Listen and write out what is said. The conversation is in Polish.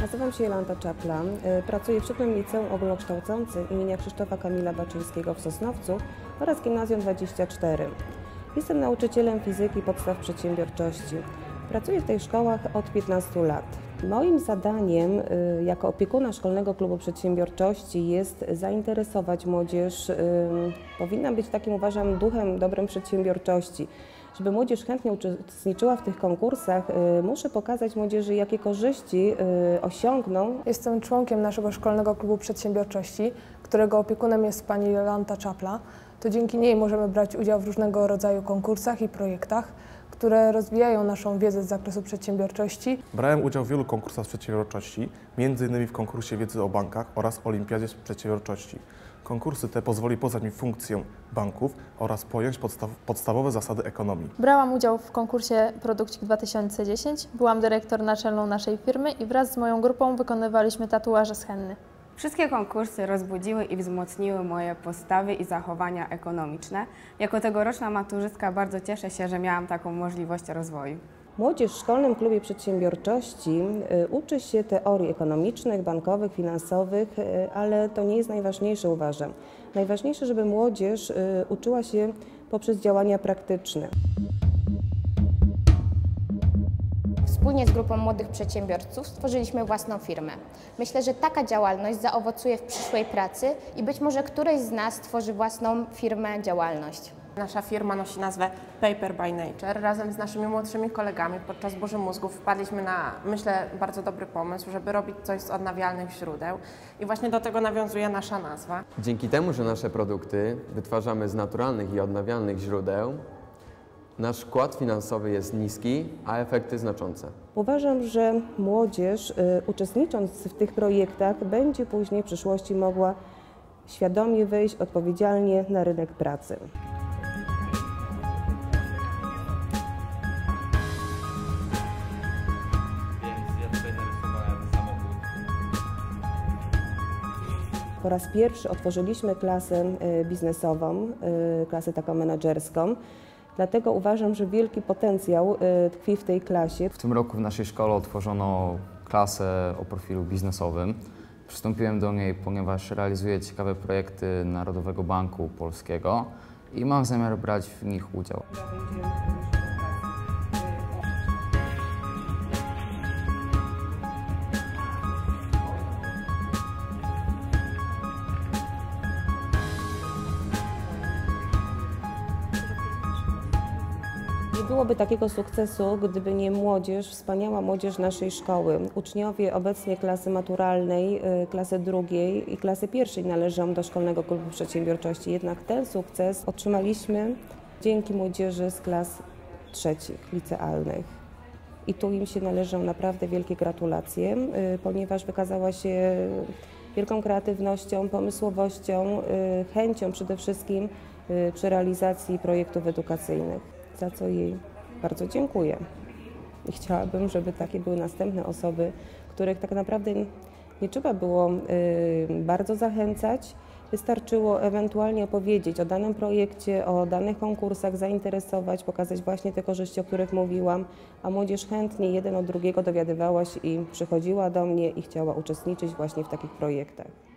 Nazywam się Jolanta Czapla. Y, Pracuję w Szczytnym Liceum Ogólnokształcącym imienia Krzysztofa Kamila Baczyńskiego w Sosnowcu oraz Gimnazjum 24. Jestem nauczycielem fizyki podstaw przedsiębiorczości. Pracuję w tych szkołach od 15 lat. Moim zadaniem y, jako opiekuna Szkolnego Klubu Przedsiębiorczości jest zainteresować młodzież. y, Powinna być takim, uważam, duchem dobrem przedsiębiorczości. Żeby młodzież chętnie uczestniczyła w tych konkursach, y, muszę pokazać młodzieży, jakie korzyści osiągną Jestem członkiem naszego szkolnego klubu przedsiębiorczości, którego opiekunem jest pani Jolanta Czapla. To dzięki niej możemy brać udział w różnego rodzaju konkursach i projektach, które rozwijają naszą wiedzę z zakresu przedsiębiorczości. Brałem udział w wielu konkursach z przedsiębiorczości, m.in. w konkursie wiedzy o bankach oraz Olimpiadzie z przedsiębiorczości. Konkursy te pozwoli poznać mi funkcję banków oraz pojąć podstaw, podstawowe zasady ekonomii. Brałam udział w konkursie Produkcik 2010, byłam dyrektor naczelną naszej firmy i wraz z moją grupą wykonywaliśmy tatuaże z henny. Wszystkie konkursy rozbudziły i wzmocniły moje postawy i zachowania ekonomiczne. Jako tegoroczna maturzystka bardzo cieszę się, że miałam taką możliwość rozwoju. Młodzież w Szkolnym Klubie Przedsiębiorczości y, uczy się teorii ekonomicznych, bankowych, finansowych, y, ale to nie jest najważniejsze, uważam. Najważniejsze, żeby młodzież y, uczyła się poprzez działania praktyczne. Wspólnie z grupą młodych przedsiębiorców stworzyliśmy własną firmę. Myślę, że taka działalność zaowocuje w przyszłej pracy i być może któryś z nas stworzy własną firmę, działalność. Nasza firma nosi nazwę Paper by Nature. Razem z naszymi młodszymi kolegami podczas burzy mózgów wpadliśmy na, myślę, bardzo dobry pomysł, żeby robić coś z odnawialnych źródeł. I właśnie do tego nawiązuje nasza nazwa. Dzięki temu, że nasze produkty wytwarzamy z naturalnych i odnawialnych źródeł, nasz wkład finansowy jest niski, a efekty znaczące. Uważam, że młodzież y, uczestnicząc w tych projektach będzie później w przyszłości mogła świadomie wejść odpowiedzialnie na rynek pracy. Po raz pierwszy otworzyliśmy klasę y, biznesową, y, klasę taką menedżerską. Dlatego uważam, że wielki potencjał y, tkwi w tej klasie. W tym roku w naszej szkole otworzono klasę o profilu biznesowym. Przystąpiłem do niej, ponieważ realizuję ciekawe projekty Narodowego Banku Polskiego i mam zamiar brać w nich udział. Nie byłoby takiego sukcesu, gdyby nie młodzież, wspaniała młodzież naszej szkoły. Uczniowie obecnie klasy maturalnej, y, klasy drugiej i klasy pierwszej należą do Szkolnego Klubu Przedsiębiorczości. Jednak ten sukces otrzymaliśmy dzięki młodzieży z klas trzecich, licealnych. I tu im się należą naprawdę wielkie gratulacje, y, ponieważ wykazała się wielką kreatywnością, pomysłowością, y, chęcią przede wszystkim przy realizacji projektów edukacyjnych, za co jej bardzo dziękuję. I chciałabym, żeby takie były następne osoby, których tak naprawdę nie trzeba było y, bardzo zachęcać. Wystarczyło ewentualnie opowiedzieć o danym projekcie, o danych konkursach, zainteresować, pokazać właśnie te korzyści, o których mówiłam, a młodzież chętnie jeden od drugiego dowiadywała się i przychodziła do mnie i chciała uczestniczyć właśnie w takich projektach.